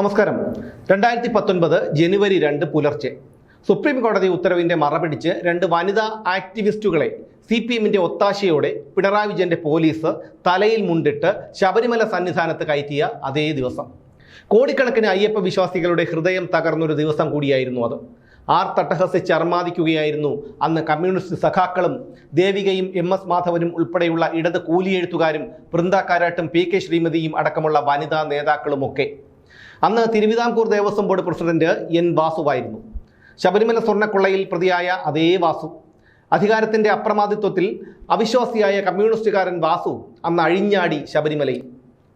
നമസ്കാരം. രണ്ടായിരത്തി പത്തൊൻപത് ജനുവരി രണ്ട് പുലർച്ചെ. സുപ്രീം കോടതി ഉത്തരവിന്റെ മറപിടിച്ച് രണ്ട് വനിതാ ആക്ടിവിസ്റ്റുകളെ സി പി എമ്മിന്റെ ഒത്താശയോടെ പിണറായി വിജയന്റെ പോലീസ് തലയിൽ മുണ്ടിട്ട് ശബരിമല സന്നിധാനത്ത് കയറ്റിയ അതേ ദിവസം. കോടിക്കണക്കിന് അയ്യപ്പ വിശ്വാസികളുടെ ഹൃദയം തകർന്നൊരു ദിവസം കൂടിയായിരുന്നു അത്. ആർ തട്ടഹസിച്ച് അർമാദിക്കുകയായിരുന്നു അന്ന് കമ്മ്യൂണിസ്റ്റ് സഖാക്കളും ദേവികയും എം എസ് മാധവനും ഉൾപ്പെടെയുള്ള ഇടത് കൂലിയെഴുത്തുകാരും വൃന്ദ കാരാട്ടും പി കെ ശ്രീമതിയും അടക്കമുള്ള വനിതാ നേതാക്കളുമൊക്കെ. അന്ന് Thiruvithamkoor Devaswom board president N വാസുവായിരുന്നു. Sabarimala സ്വർണക്കൊള്ളയിൽ പ്രതിയായ അതേ വാസു. അധികാരത്തിന്റെ അപ്രമാദിത്വത്തിൽ അവിശ്വാസിയായ കമ്മ്യൂണിസ്റ്റുകാരൻ വാസു അന്ന് അഴിഞ്ഞാടി ശബരിമലയിൽ.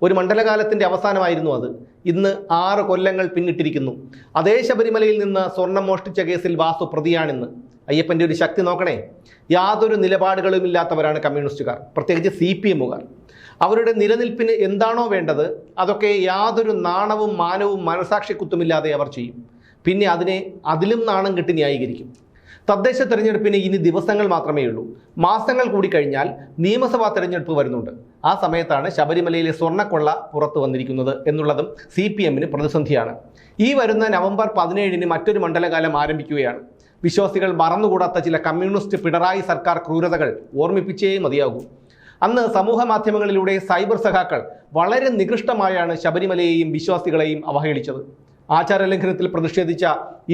ഒരു മണ്ഡലകാലത്തിന്റെ അവസാനമായിരുന്നു അത്. ഇന്ന് ആറ് കൊല്ലങ്ങൾ പിന്നിട്ടിരിക്കുന്നു. അതേ ശബരിമലയിൽ നിന്ന് സ്വർണം മോഷ്ടിച്ച കേസിൽ വാസു പ്രതിയാണിന്ന്. അയ്യപ്പന്റെ ഒരു ശക്തി നോക്കണേ. യാതൊരു നിലപാടുകളും ഇല്ലാത്തവരാണ് കമ്മ്യൂണിസ്റ്റുകാർ പ്രത്യേകിച്ച് സി പി എമ്മുകാർ. അവരുടെ നിലനിൽപ്പിന് എന്താണോ വേണ്ടത് അതൊക്കെ യാതൊരു നാണവും മാനവും മനസാക്ഷി കുത്തുമില്ലാതെ അവർ ചെയ്യും. പിന്നെ അതിനെ അതിലും നാണം കെട്ടി ന്യായീകരിക്കും. തദ്ദേശ തെരഞ്ഞെടുപ്പിന് ഇനി ദിവസങ്ങൾ മാത്രമേ ഉള്ളൂ മാസങ്ങൾ കൂടി കഴിഞ്ഞാൽ നിയമസഭാ തെരഞ്ഞെടുപ്പ് വരുന്നുണ്ട്. ആ സമയത്താണ് ശബരിമലയിലെ സ്വർണക്കൊള്ള പുറത്തു വന്നിരിക്കുന്നത് എന്നുള്ളതും സി പി എമ്മിന് പ്രതിസന്ധിയാണ്. ഈ വരുന്ന നവംബർ പതിനേഴിന് മറ്റൊരു മണ്ഡലകാലം ആരംഭിക്കുകയാണ്. വിശ്വാസികൾ മറന്നുകൂടാത്ത ചില കമ്മ്യൂണിസ്റ്റ് പിണറായി സർക്കാർ ക്രൂരതകൾ ഓർമ്മിപ്പിച്ചേ മതിയാകൂ. അന്ന് സമൂഹ മാധ്യമങ്ങളിലൂടെ സൈബർ സഖാക്കൾ വളരെ നികൃഷ്ടമായാണ് ശബരിമലയെയും വിശ്വാസികളെയും അവഹേളിച്ചത്. ആചാരലംഘനത്തിൽ പ്രതിഷേധിച്ച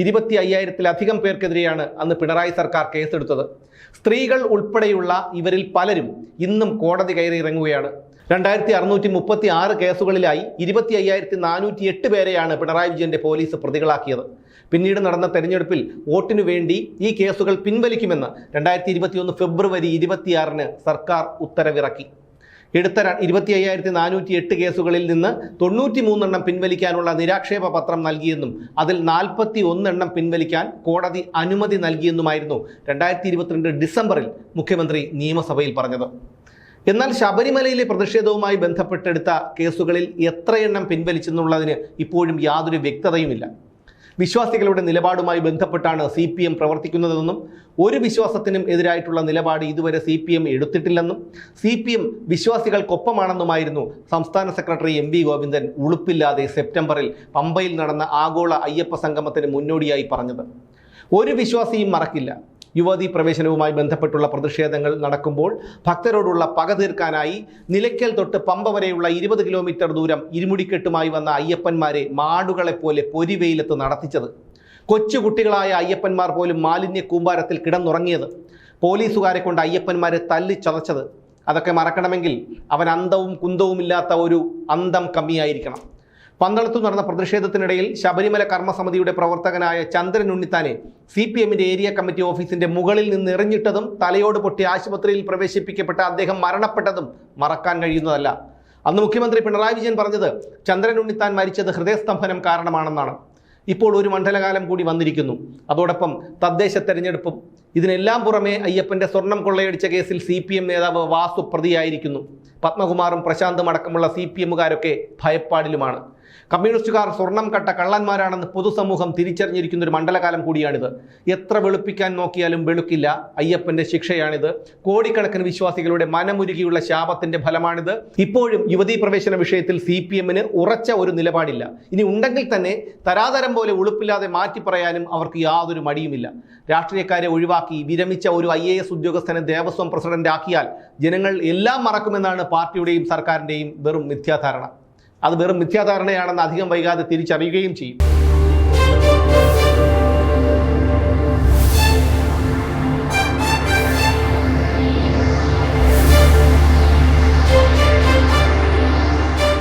ഇരുപത്തി അയ്യായിരത്തിലധികം പേർക്കെതിരെയാണ് അന്ന് പിണറായി സർക്കാർ കേസെടുത്തത്. സ്ത്രീകൾ ഉൾപ്പെടെയുള്ള ഇവരിൽ പലരും ഇന്നും കോടതി കയറി ഇറങ്ങുകയാണ്. രണ്ടായിരത്തി അറുന്നൂറ്റി മുപ്പത്തി ആറ് കേസുകളിലായി ഇരുപത്തി അയ്യായിരത്തി നാനൂറ്റി എട്ട് പേരെയാണ് പിണറായി വിജയന്റെ പോലീസ് പ്രതികളാക്കിയത്. പിന്നീട് നടന്ന തെരഞ്ഞെടുപ്പിൽ വോട്ടിനു വേണ്ടി ഈ കേസുകൾ പിൻവലിക്കുമെന്ന് രണ്ടായിരത്തി ഇരുപത്തിയൊന്ന് ഫെബ്രുവരി ഇരുപത്തിയാറിന് സർക്കാർ ഉത്തരവിറക്കി. എടുത്ത ഇരുപത്തി അയ്യായിരത്തി നാനൂറ്റി എട്ട് കേസുകളിൽ നിന്ന് തൊണ്ണൂറ്റി മൂന്നെണ്ണം പിൻവലിക്കാനുള്ള നിരാക്ഷേപ പത്രം നൽകിയെന്നും അതിൽ നാൽപ്പത്തി ഒന്നെണ്ണം പിൻവലിക്കാൻ കോടതി അനുമതി നൽകിയെന്നുമായിരുന്നു രണ്ടായിരത്തി ഇരുപത്തിരണ്ട് ഡിസംബറിൽ മുഖ്യമന്ത്രി നിയമസഭയിൽ പറഞ്ഞത്. എന്നാൽ ശബരിമലയിലെ പ്രതിഷേധവുമായി ബന്ധപ്പെട്ടെടുത്ത കേസുകളിൽ എത്രയെണ്ണം പിൻവലിച്ചെന്നുള്ളതിന് ഇപ്പോഴും യാതൊരു വ്യക്തതയുമില്ല. വിശ്വാസികളുടെ നിലപാടുമായി ബന്ധപ്പെട്ടാണ് സി പി എം പ്രവർത്തിക്കുന്നതെന്നും ഒരു വിശ്വാസത്തിനും എതിരായിട്ടുള്ള നിലപാട് ഇതുവരെ സി പി എം എടുത്തിട്ടില്ലെന്നും സി പി എം വിശ്വാസികൾക്കൊപ്പമാണെന്നുമായിരുന്നു സംസ്ഥാന സെക്രട്ടറി എം വി ഗോവിന്ദൻ ഉളുപ്പില്ലാതെ സെപ്റ്റംബറിൽ പമ്പയിൽ നടന്ന ആഗോള അയ്യപ്പ സംഗമത്തിന് മുന്നോടിയായി പറഞ്ഞത്. ഒരു വിശ്വാസിയും മറക്കില്ല. യുവതീ പ്രവേശനവുമായി ബന്ധപ്പെട്ടുള്ള പ്രതിഷേധങ്ങൾ നടക്കുമ്പോൾ ഭക്തരോടുള്ള പക തീർക്കാനായി നിലയ്ക്കൽ തൊട്ട് പമ്പ വരെയുള്ള ഇരുപത് കിലോമീറ്റർ ദൂരം ഇരുമുടിക്കെട്ടുമായി വന്ന അയ്യപ്പന്മാരെ മാടുകളെപ്പോലെ പൊരിവെയിലത്ത് നടത്തിച്ചത്. കൊച്ചുകുട്ടികളായ അയ്യപ്പന്മാർ പോലും മാലിന്യ കൂമ്പാരത്തിൽ കിടന്നുറങ്ങിയത്. പോലീസുകാരെ കൊണ്ട് അയ്യപ്പന്മാരെ തല്ലി ചതച്ചത്. അതൊക്കെ മറക്കണമെങ്കിൽ അവൻ അന്തവും കുന്തവുമില്ലാത്ത ഒരു അന്തം കമ്മിയായിരിക്കണം. പന്തളത്തു നടന്ന പ്രതിഷേധത്തിനിടയിൽ ശബരിമല കർമ്മസമിതിയുടെ പ്രവർത്തകനായ ചന്ദ്രൻ ഉണ്ണിത്താനെ സി പി എമ്മിന്റെ ഏരിയ കമ്മിറ്റി ഓഫീസിന്റെ മുകളിൽ നിന്ന് എറിഞ്ഞിട്ടതും തലയോട് പൊട്ടി ആശുപത്രിയിൽ പ്രവേശിപ്പിക്കപ്പെട്ട അദ്ദേഹം മരണപ്പെട്ടതും മറക്കാൻ കഴിയുന്നതല്ല. അന്ന് മുഖ്യമന്ത്രി പിണറായി വിജയൻ പറഞ്ഞത് ചന്ദ്രൻ ഉണ്ണിത്താൻ മരിച്ചത് ഹൃദയസ്തംഭനം കാരണമാണെന്നാണ്. ഇപ്പോൾ ഒരു മണ്ഡലകാലം കൂടി വന്നിരിക്കുന്നു. അതോടൊപ്പം തദ്ദേശ തെരഞ്ഞെടുപ്പും. ഇതിനെല്ലാം പുറമെ അയ്യപ്പന്റെ സ്വർണം കൊള്ളയടിച്ച കേസിൽ സി പി എം നേതാവ് വാസു പ്രതിയായിരിക്കുന്നു. പത്മകുമാറും പ്രശാന്തും അടക്കമുള്ള സി പി എമ്മുകാരൊക്കെ ഭയപ്പാടിലുമാണ്. കമ്മ്യൂണിസ്റ്റുകാർ സ്വർണം കട്ട കള്ളന്മാരാണെന്ന് പൊതുസമൂഹം തിരിച്ചറിഞ്ഞിരിക്കുന്ന ഒരു മണ്ഡലകാലം കൂടിയാണിത്. എത്ര വെളുപ്പിക്കാൻ നോക്കിയാലും വെളുക്കില്ല. അയ്യപ്പന്റെ ശിക്ഷയാണിത്. കോടിക്കണക്കിന് വിശ്വാസികളുടെ മനമുരുകിയുള്ള ശാപത്തിന്റെ ഫലമാണിത്. ഇപ്പോഴും യുവതീ പ്രവേശന വിഷയത്തിൽ സി പി എമ്മിന് ഉറച്ച ഒരു നിലപാടില്ല. ഇനി ഉണ്ടെങ്കിൽ തന്നെ തരാതരം പോലെ ഉളുപ്പില്ലാതെ മാറ്റി പറയാനും അവർക്ക് യാതൊരു മടിയുമില്ല. രാഷ്ട്രീയക്കാരെ ഒഴിവാക്കി വിരമിച്ച ഒരു ഐ എ എസ് ഉദ്യോഗസ്ഥനെ ദേവസ്വം പ്രസിഡന്റ് ആക്കിയാൽ ജനങ്ങൾ എല്ലാം മറക്കുമെന്നാണ് പാർട്ടിയുടെയും സർക്കാരിന്റെയും വെറും മിഥ്യാധാരണ. അത് വെറും മിഥ്യാധാരണയാണെന്ന് അധികം വൈകാതെ തിരിച്ചറിയുകയും ചെയ്യും.